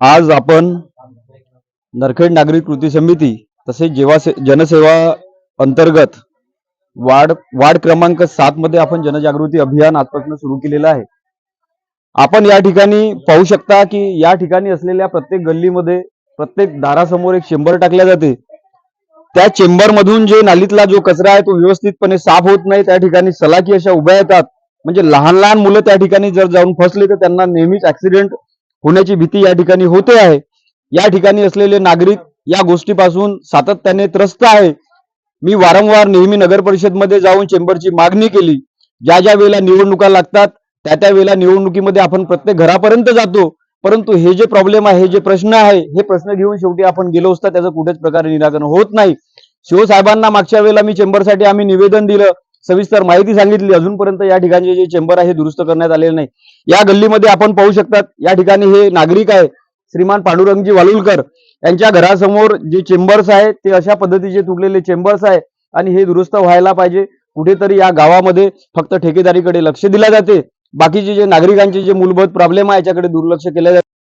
आज आपण नरखेड नागरिक कृती समिती तसेच जेव्हा जनसेवा अंतर्गत वार्ड वार्ड क्रमांक सात मध्ये आपण जनजागृती अभियान आजपासून सुरू केलेलं आहे. आपण या ठिकाणी पाहू शकता की या ठिकाणी असलेल्या प्रत्येक गल्लीमध्ये प्रत्येक दारासमोर एक चेंबर टाकल्या जाते. त्या चेंबर मधून जे नालीतला जो कचरा आहे तो व्यवस्थितपणे साफ होत नाही त्या ठिकाणी सलाकी अशा उभ्या येतात. म्हणजे लहान लहान मुलं त्या ठिकाणी जर जाऊन फसले तर त्यांना नेहमीच ऍक्सिडेंट होण्याची भीती या ठिकाणी होते आहे. या ठिकाणी असलेले नागरिक या गोष्टीपासून सातत्याने त्रस्त आहे. मी वारंवार नेहमी नगर परिषदमध्ये जाऊन चेंबरची मागणी केली. ज्या ज्या वेळेला निवडणुका लागतात त्या त्या वेळेला निवडणुकीमध्ये आपण प्रत्येक घरापर्यंत जातो. परंतु हे जे प्रॉब्लेम आहे हे जे प्रश्न आहे हे प्रश्न घेऊन शेवटी आपण गेलो असता त्याचं कुठेच प्रकारे निराकरण होत नाही. शिवसाहेबांना मागच्या वेळेला मी चेंबरसाठी आम्ही निवेदन दिलं. सविस्तर माहिती सांगितली. अजूनपर्यंत या ठिकाणी जे चेंबर आहे दुरुस्त करण्यात आलेले नाही. या गल्लीमध्ये आपण पाहू शकतात या ठिकाणी हे नागरिक आहे श्रीमान पांडुरंगजी वालुलकर. यांच्या घरासमोर जे चेंबर्स आहेत ते अशा पद्धतीचे तुटलेले चेंबर्स आहे आणि हे दुरुस्त व्हायला पाहिजे. कुठेतरी या गावामध्ये फक्त ठेकेदारीकडे लक्ष दिले जाते. बाकीचे जे नागरिकांचे जे मूलभूत प्रॉब्लेम आहे याच्याकडे दुर्लक्ष केले जाते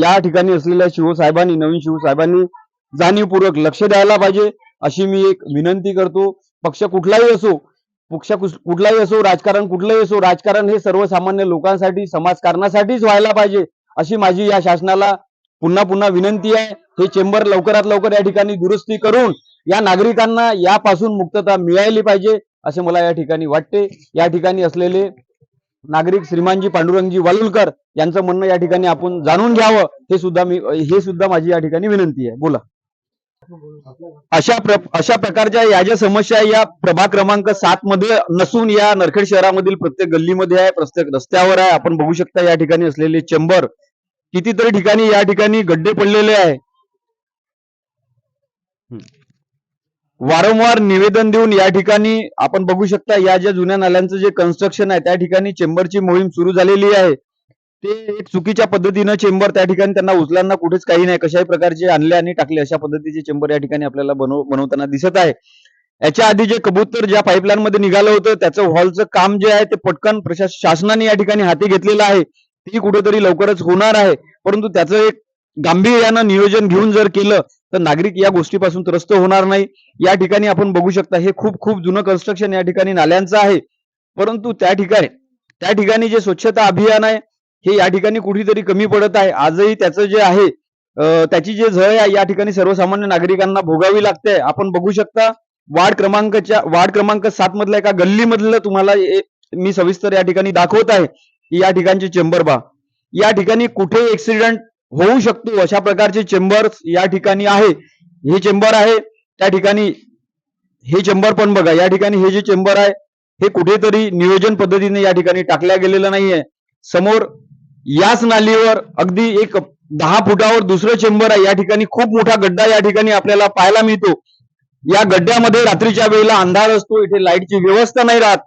या ठिकाणी असलेल्या शिवसाहेबांनी नवीन शिवसाहेबांनी जाणीवपूर्वक लक्ष द्यायला पाहिजे अशी मी एक विनंती करतो. पक्ष कुठलाही असो पक्ष कुठलाही असो राजकारण कुठलंही असो राजकारण हे सर्वसामान्य लोकांसाठी समाजकारणासाठीच व्हायला पाहिजे अशी माझी या शासनाला पुन्हा पुन्हा विनंती आहे. हे चेंबर लवकरात लवकर या ठिकाणी दुरुस्ती करून या नागरिकांना यापासून मुक्तता मिळाली पाहिजे असे मला या ठिकाणी वाटते. या ठिकाणी असलेले नागरिक श्रीमानजी पांडुरंगजी वालुलकर यांचं म्हणणं या ठिकाणी आपण जाणून घ्यावं हे सुद्धा मी हे सुद्धा माझी या ठिकाणी विनंती आहे. बोला. अशा प्र अशा प्रकारच्या या ज्या समस्या या प्रभाग क्रमांक सात मध्ये नसून या नरखेड शहरामधील प्रत्येक गल्लीमध्ये आहे प्रत्येक रस्त्यावर आहे. आपण बघू शकता या ठिकाणी असलेले चेंबर कितीतरी ठिकाणी या ठिकाणी गड्डे पडलेले आहे. वारंवार निवेदन देऊन या ठिकाणी आपण बघू शकता या ज्या जुन्या नाल्यांचं जे कन्स्ट्रक्शन आहे त्या ठिकाणी चेंबरची मोहीम सुरू झालेली आहे. ते एक चुकीच्या पद्धतीनं चेंबर त्या ठिकाणी त्यांना उचलांना कुठेच काही नाही. कशाही प्रकारचे आणले आणि टाकले अशा पद्धतीचे चेंबर या ठिकाणी आपल्याला बनव बनवताना दिसत आहे. याच्या आधी जे कबूतर ज्या पाईपलाईन मध्ये निघालं होतं त्याचं हॉलचं काम जे आहे ते पटकन प्रशास शासनाने या ठिकाणी हाती घेतलेलं आहे. ती कुठेतरी लवकरच होणार आहे. परंतु त्याचं एक गांभीर्यानं नियोजन घेऊन जर केलं तर नागरिक या गोष्टीपासून त्रस्त होणार नाही. या ठिकाणी आपण बघू शकता हे खूप खूप जुनं कन्स्ट्रक्शन या ठिकाणी नाल्यांचं आहे. परंतु त्या ठिकाणी त्या ठिकाणी जे स्वच्छता अभियान आहे हे या ठिकाणी कुठेतरी कमी पडत आहे. आजही त्याचं जे आहे त्याची जे झळ आहे या ठिकाणी सर्वसामान्य नागरिकांना भोगावी लागते. आपण बघू शकता वार्ड क्रमांकच्या वार्ड क्रमांक सात मधल्या एका गल्लीमधलं तुम्हाला मी सविस्तर या ठिकाणी दाखवत आहे या ठिकाणचे चेंबर बा या ठिकाणी कुठे ऍक्सिडेंट होऊ शकतो अशा प्रकारचे चेंबर या ठिकाणी आहे. हे चेंबर आहे त्या ठिकाणी हे चेंबर पण बघा या ठिकाणी हे जे चेंबर आहे हे कुठेतरी नियोजन पद्धतीने या ठिकाणी टाकल्या गेलेलं नाहीये. समोर याच नालीवर अगदी एक दहा फुटावर दुसरं चेंबर आहे. या ठिकाणी खूप मोठा गड्डा या ठिकाणी आपल्याला पाहायला मिळतो. या गड्ड्यामध्ये रात्रीच्या वेळेला अंधार असतो. इथे लाईटची व्यवस्था नाही राहत.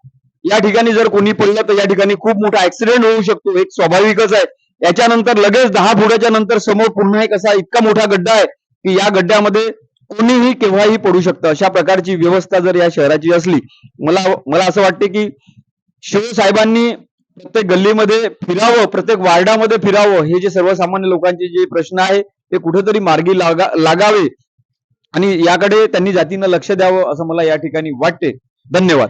या ठिकाणी जर कोणी पडलं तर या ठिकाणी खूप मोठा ऍक्सिडेंट होऊ शकतो. एक स्वाभाविकच आहे. याच्यानंतर लगेच दहा फुटाच्या नंतर समोर पुन्हा एक असा इतका मोठा गड्डा आहे की या गड्ड्यामध्ये कोणीही केव्हाही पडू शकतं. अशा प्रकारची व्यवस्था जर या शहराची असली मला मला असं वाटते की शिवसाहेबांनी प्रत्येक गल्लीमध्ये फिरावं प्रत्येक वार्डामध्ये फिरावं हे जे सर्वसामान्य लोकांचे जे प्रश्न आहे ते कुठेतरी मार्गी लागा लागावे. आणि याकडे त्यांनी जातीनं लक्ष द्यावं असं मला या ठिकाणी वाटते. धन्यवाद.